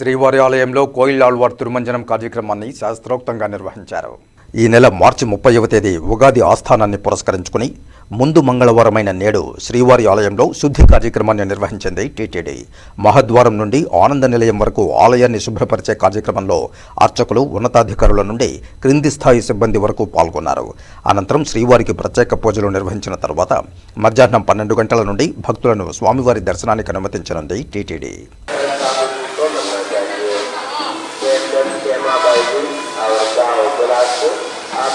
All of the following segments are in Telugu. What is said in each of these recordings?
శ్రీవారి ఆలయంలో కోయిలాళ్వార్ తిరుమంజనం కార్యక్రమాన్ని శాస్త్రోక్తంగా నిర్వహించారు. ఈ నెల మార్చి ముప్పైవ తేదీ ఉగాది ఆస్థానాన్ని పురస్కరించుకుని ముందు మంగళవారమైన నేడు శ్రీవారి ఆలయంలో శుద్ధి కార్యక్రమాన్ని నిర్వహించింది టీటీడీ. మహద్వారం నుండి ఆనంద నిలయం వరకు ఆలయాన్ని శుభ్రపరిచే కార్యక్రమంలో అర్చకులు ఉన్నతాధికారుల నుండి క్రింది స్థాయి సిబ్బంది వరకు పాల్గొన్నారు. అనంతరం శ్రీవారికి ప్రత్యేక పూజలు నిర్వహించిన తర్వాత మధ్యాహ్నం పన్నెండు గంటల నుండి భక్తులను స్వామివారి దర్శనానికి అనుమతించనుంది టీటీడీ. प्रेम जन प्रेमा बाई और गाँव बिलासपुर आप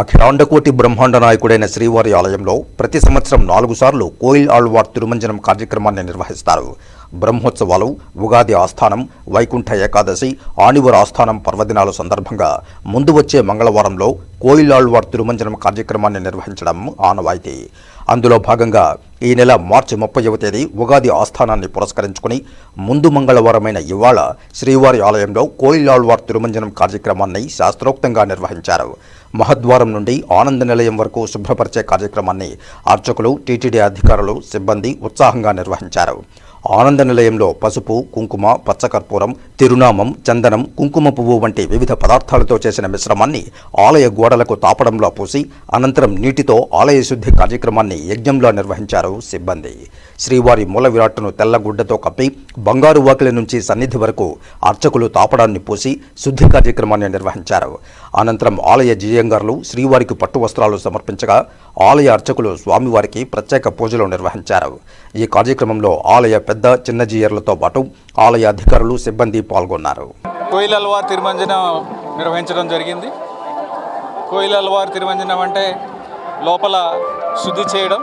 అఖిలాండకోటి బ్రహ్మాండ నాయకుడైన శ్రీవారి ఆలయంలో ప్రతి సంవత్సరం నాలుగు సార్లు కోయిల్ ఆళ్వార్ తిరుమంజనం కార్యక్రమాన్ని నిర్వహిస్తారు బ్రహ్మోత్సవాలు ఉగాది ఆస్థానం వైకుంఠ ఏకాదశి ఆణివర్ ఆస్థానం పర్వదినాల సందర్భంగా ముందు వచ్చే మంగళవారంలో కోయిలాళ్వార్ తిరుమంజనం కార్యక్రమాన్ని నిర్వహించడం ఆనవాయితీ. అందులో భాగంగా ఈ నెల మార్చి ముప్పైవ తేదీ ఉగాది ఆస్థానాన్ని పురస్కరించుకుని ముందు మంగళవారమైన ఇవాళ శ్రీవారి ఆలయంలో కోయిలాళ్వార్ తిరుమంజనం కార్యక్రమాన్ని శాస్త్రోక్తంగా నిర్వహించారు. మహద్వారం నుండి ఆనంద నిలయం వరకు శుభ్రపరిచే కార్యక్రమాన్ని అర్చకులు టీటీడీ అధికారులు సిబ్బంది ఉత్సాహంగా నిర్వహించారు. ఆనంద నిలయంలో పసుపు కుంకుమ పచ్చకర్పూరం తిరునామం చందనం కుంకుమ పువ్వు వంటి వివిధ పదార్థాలతో చేసిన మిశ్రమాన్ని ఆలయ గోడలకు తాపడంలో పూసి అనంతరం నీటితో ఆలయ శుద్ధి కార్యక్రమాన్ని యజ్ఞంలో నిర్వహించారు సిబ్బంది. శ్రీవారి మూల విరాట్టును తెల్లగుడ్డతో కప్పి బంగారు వాకిలి నుంచి సన్నిధి వరకు అర్చకులు తాపడాన్ని పూసి శుద్ధి కార్యక్రమాన్ని నిర్వహించారు. అనంతరం ఆలయ జియంగారులు శ్రీవారికి పట్టు వస్త్రాలు సమర్పించగా ఆలయ అర్చకులు స్వామివారికి ప్రత్యేక పూజలు నిర్వహించారు. ఈ కార్యక్రమంలో ఆలయ పెద్ద చిన్న జీయర్లతో పాటు ఆలయ అధికారులు సిబ్బంది పాల్గొన్నారు. కోయిలల్వార్ తిరుమంజనం నిర్వహించడం జరిగింది. కోయిలల్వార్ తిరుమంజనం అంటే లోపల శుద్ధి చేయడం.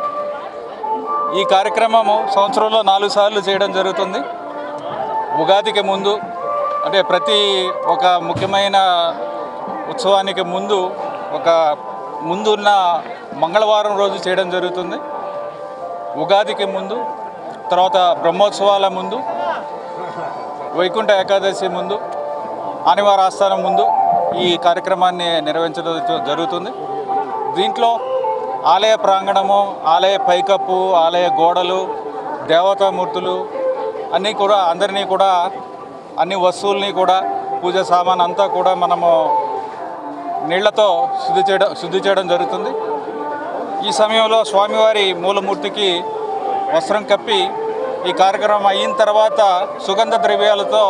ఈ కార్యక్రమము సంవత్సరంలో నాలుగు సార్లు చేయడం జరుగుతుంది. ఉగాదికి ముందు అంటే ప్రతి ఒక ముఖ్యమైన ఉత్సవానికి ముందు ఒక ముందున్న మంగళవారం రోజు చేయడం జరుగుతుంది. ఉగాదికి ముందు తర్వాత బ్రహ్మోత్సవాల ముందు వైకుంఠ ఏకాదశి ముందు ఆనివార ఆస్థానం ముందు ఈ కార్యక్రమాన్ని నిర్వహించడం జరుగుతుంది. దీంట్లో ఆలయ ప్రాంగణము ఆలయ పైకప్పు ఆలయ గోడలు దేవతామూర్తులు అన్నీ కూడా అందరినీ కూడా అన్ని వస్తువుల్ని కూడా పూజ సామాన్ అంతా కూడా మనము నీళ్ళతో శుద్ధి చేయడం శుద్ధి చేయడం జరుగుతుంది. ఈ సమయంలో స్వామివారి మూలమూర్తికి వస్త్రం కప్పి ఈ కార్యక్రమం అయిన తర్వాత సుగంధ ద్రవ్యాలతో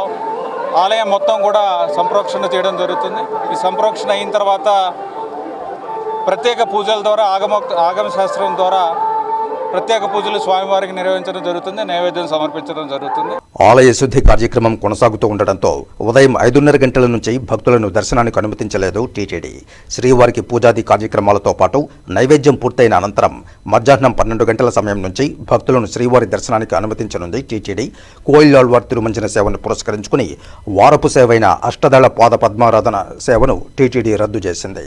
ఆలయం మొత్తం కూడా సంప్రోక్షణ చేయడం జరుగుతుంది. ఈ సంప్రోక్షణ అయిన తర్వాత ప్రత్యేక పూజల ద్వారా ఆగమ ఆగమ శాస్త్రం ద్వారా ప్రత్యేక పూజలు స్వామివారికి నిర్వహించడం జరుగుతుంది నైవేద్యం సమర్పించడం జరుగుతుంది. ఆలయ శుద్ధి కార్యక్రమం కొనసాగుతూ ఉండడంతో ఉదయం ఐదున్నర గంటల నుంచి భక్తులను దర్శనానికి అనుమతించలేదు టీటీడీ. శ్రీవారికి పూజాది కార్యక్రమాలతో పాటు నైవేద్యం పూర్తయిన అనంతరం మధ్యాహ్నం పన్నెండు గంటల సమయం నుంచి భక్తులను శ్రీవారి దర్శనానికి అనుమతించనుంది టీటీడీ. కోయిలాళ్వార్ తిరుమంజన సేవను పురస్కరించుకుని వారపు సేవైన అష్టదళ పాద పద్మారాధన సేవను టీటీడీ రద్దు చేసింది.